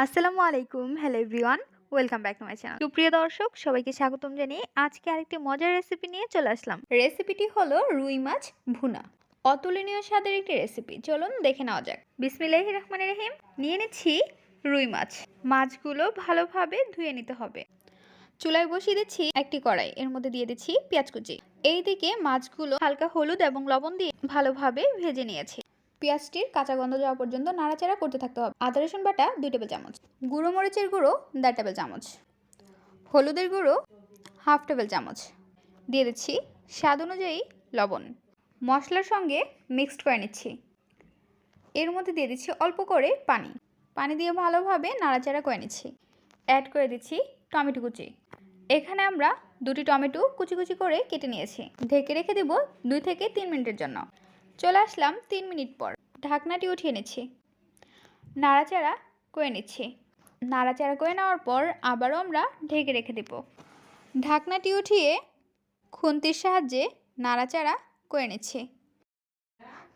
আসসালামু আলাইকুম hello everyone welcome back to my channel সুপ্রিয় দর্শক, সবাইকে স্বাগতম জানিয়ে আজকে আরেকটি মজার রেসিপি নিয়ে চলে আসলাম। রেসিপিটি হলো রুই মাছ ভুনা। অতুলনীয় স্বাদের একটি রেসিপি চলুন দেখে নেওয়া যাক। বিসমিল্লাহ রহমান রহিম, নিয়ে নিচ্ছি রুই মাছ। মাছগুলো ভালোভাবে ধুয়ে নিতে হবে। চুলায় বসিয়ে দিচ্ছি একটি কড়াই। এর মধ্যে দিয়ে দিচ্ছি পেঁয়াজ কুচি। এইদিকে মাছগুলো হালকা হলুদ এবং লবণ দিয়ে ভালোভাবে ভেজে নিয়েছি। পেঁয়াজটির কাঁচা গন্ধ যাওয়া পর্যন্ত নাড়াচাড়া করতে থাকতে হবে। আদা, রসুন বাটা, দুই টেবিল চামচ। গুঁড়ো মরিচের গুঁড়ো, দেড় টেবিল চামচ। হলুদের গুঁড়ো, হাফ টেবিল চামচ। দিয়ে দিচ্ছি স্বাদ অনুযায়ী লবণ। মশলার সঙ্গে মিক্সড করে নিচ্ছি। এর মধ্যে দিয়ে দিচ্ছি অল্প করে পানি। পানি দিয়ে ভালোভাবে নাড়াচাড়া করে নিচ্ছি। অ্যাড করে দিচ্ছি টমেটো কুচি। এখানে আমরা দুটি টমেটো কুচি কুচি করে কেটে নিয়েছি। ঢেকে রেখে দেব দুই থেকে তিন মিনিটের জন্য। চলে আসলাম তিন মিনিট পর। ঢাকনাটি উঠিয়ে নিচ্ছি নাড়াচাড়া করে নিচ্ছি। নাড়াচাড়া করে নেওয়ার পর আবারও আমরা ঢেকে রেখে দেব। ঢাকনাটি উঠিয়ে খুন্তির সাহায্যে নাড়াচাড়া করে নিচ্ছি।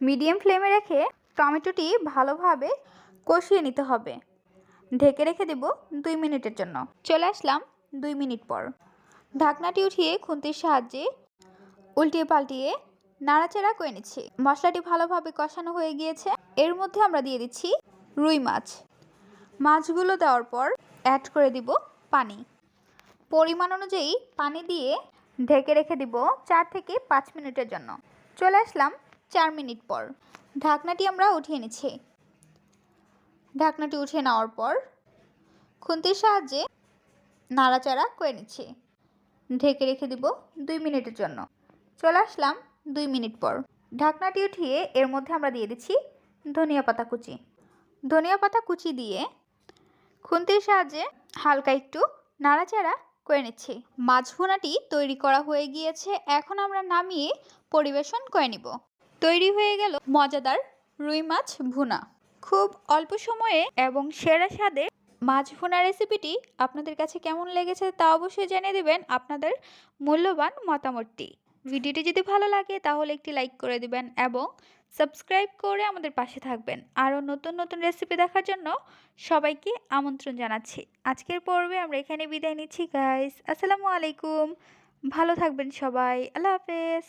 মিডিয়াম ফ্লেমে রেখে টমেটোটি ভালোভাবে কষিয়ে নিতে হবে। ঢেকে রেখে দেব দুই মিনিটের জন্য। চলে আসলাম দুই মিনিট পর। ঢাকনাটি উঠিয়ে খুন্তির সাহায্যে উল্টিয়ে পাল্টিয়ে নাড়াচাড়া করে নিচ্ছি। মশলাটি ভালোভাবে কষানো হয়ে গিয়েছে। এর মধ্যে আমরা দিয়ে দিচ্ছি রুই মাছ। মাছগুলো দেওয়ার পর অ্যাড করে দিব পানি। পরিমাণ অনুযায়ী পানি দিয়ে ঢেকে রেখে দিব চার থেকে পাঁচ মিনিটের জন্য। চলে আসলাম চার মিনিট পর। ঢাকনাটি আমরা উঠিয়ে নিচ্ছি। ঢাকনাটি উঠিয়ে নেওয়ার পর খুন্তির সাহায্যে নাড়াচাড়া করে নিচ্ছি। ঢেকে রেখে দিব দুই মিনিটের জন্য। চলে আসলাম দুই মিনিট পর। ঢাকনাটি উঠিয়ে এর মধ্যে আমরা দিয়ে দিচ্ছি ধনিয়া পাতা কুচি। ধনিয়া পাতা কুচি দিয়ে খুন্তির সাহায্যে হালকা একটু নাড়াচাড়া করে নিচ্ছি। মাছ ভুনাটি তৈরি করা হয়ে গিয়েছে। এখন আমরা নামিয়ে পরিবেশন করে নিব। তৈরি হয়ে গেল মজাদার রুই মাছ ভুনা। খুব অল্প সময়ে এবং সেরা স্বাদে মাছ ভুনা রেসিপিটি আপনাদের কাছে কেমন লেগেছে তা অবশ্যই জানিয়ে দেবেন। আপনাদের মূল্যবান মতামতটি। ভিডিওটি যদি ভালো লাগে, তাহলে একটি লাইক করে দিবেন এবং সাবস্ক্রাইব করে আমাদের পাশে থাকবেন। আরও নতুন নতুন রেসিপি দেখার জন্য সবাইকে আমন্ত্রণ জানাচ্ছি। আজকের পর্বে আমরা এখানে বিদায় নিচ্ছি গাইস আসসালামু আলাইকুম। ভালো থাকবেন সবাই। আল্লাহ হাফেজ।